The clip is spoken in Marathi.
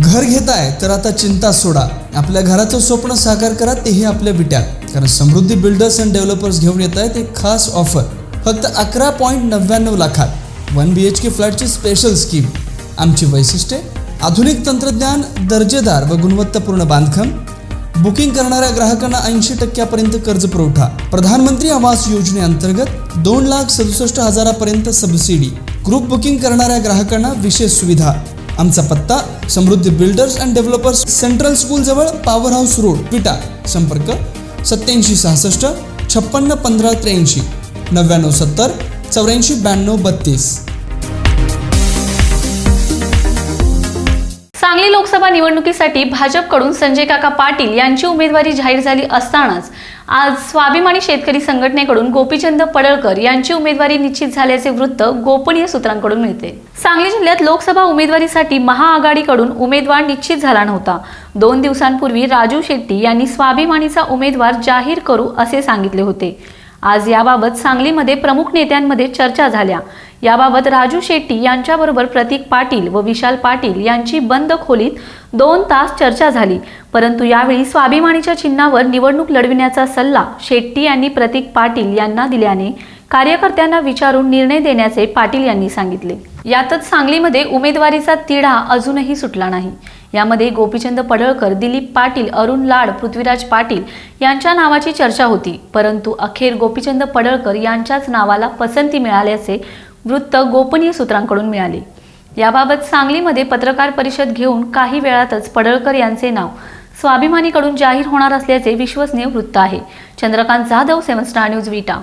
घर घेताय तर आता चिंता सोडा. आपल्या घराचं स्वप्न साकार करा तेही आपल्या विट्यात. कारण समृद्धी बिल्डर्स अँड डेव्हलपर्स घेऊन येत आहेत एक खास ऑफर फक्त अकरा पॉईंट नव्याण्णव लाखात. वन बी एच के फ्लॅटची स्पेशल स्कीम आमची वैशिष्ट्ये? आधुनिक तंत्रज्ञान दर्जेदार व गुणवत्तापूर्ण बांधकाम. बुकिंग करणाऱ्या ग्राहकांना ऐंशी टक्क्यापर्यंत कर्ज पुरवठा. प्रधानमंत्री आवास योजनेअंतर्गत दोन लाख सदुसष्ट हजारापर्यंत सबसिडी ग्रुप बुकिंग करणाऱ्या ग्राहकांना विशेष सुविधा. आमचा पत्ता Samruddhi Builders and Developers Central School जवळ पॉवर हाऊस रोड विटा. संपर्क सत्याऐंशी सहासष्ट छप्पन्न पंधरा त्र्याऐंशी नव्याण्णव सत्तर चौऱ्याऐंशी ब्याण्णव बत्तीस. सांगली लोकसभा निवडणुकीसाठी भाजपकडून संजय काका पाटील यांची उमेदवारी जाहीर झाली असतानाच आज स्वाभिमानी शेतकरी संघटनेकडून गोपीचंद पडळकर यांची उमेदवारी निश्चित झाल्याचे वृत्त गोपनीय सूत्रांकडून मिळते. सांगली जिल्ह्यात लोकसभा उमेदवारीसाठी महाआघाडीकडून उमेदवार निश्चित झाला नव्हता. दोन दिवसांपूर्वी राजू शेट्टी यांनी स्वाभिमानीचा उमेदवार जाहीर करू असे सांगितले होते. आज याबाबत सांगलीमध्ये प्रमुख नेत्यांमध्ये चर्चा झाल्या. याबाबत राजू शेट्टी यांच्याबरोबर प्रतीक पाटील व विशाल पाटील यांची बंद खोलीत दोन तास चर्चा झाली. परंतु यावेळी स्वाभिमानीच्या चिन्हावर निवडणूक लढविण्याचा सल्ला शेट्टी यांनी प्रतीक पाटील यांना दिल्याने कार्यकर्त्यांना विचारून निर्णय देण्याचे पाटील यांनी सांगितले. यातच सांगलीमध्ये उमेदवारीचा तिढा अजूनही सुटला नाही. यामध्ये गोपीचंद पडळकर दिलीप पाटील अरुण लाड पृथ्वीराज पाटील यांच्या नावाची चर्चा होती. परंतु अखेर गोपीचंद पडळकर यांच्याच नावाला पसंती मिळाल्याचे वृत्त गोपनीय सूत्रांकडून मिळाले. याबाबत सांगलीमध्ये पत्रकार परिषद घेऊन काही वेळातच पडळकर यांचे नाव स्वाभिमानीकडून जाहीर होणार असल्याचे विश्वसनीय वृत्त आहे. Chandrakant Jadhav Seven Star News Vita.